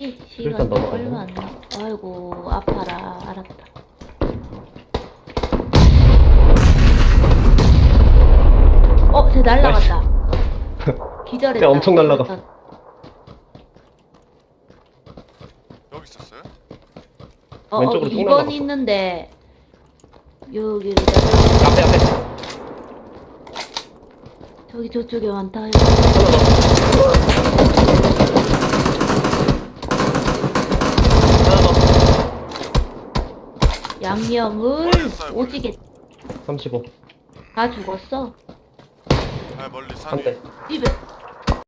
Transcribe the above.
이 일단 시간 넘어가네. 얼마 안 나. 아이고 아파라 알았다. 어, 쟤 날라갔다. 기절했다. 쟤 엄청 날라가. 여기 있었어요? 어, 어, 왼쪽으로 쭉 2번 날라갔어. 있는데 여기를 앞에 앞에 저기 저쪽에 많다. 양념을 오지게 35. 다 죽었어. 아 멀리 산한 위. 대. 집에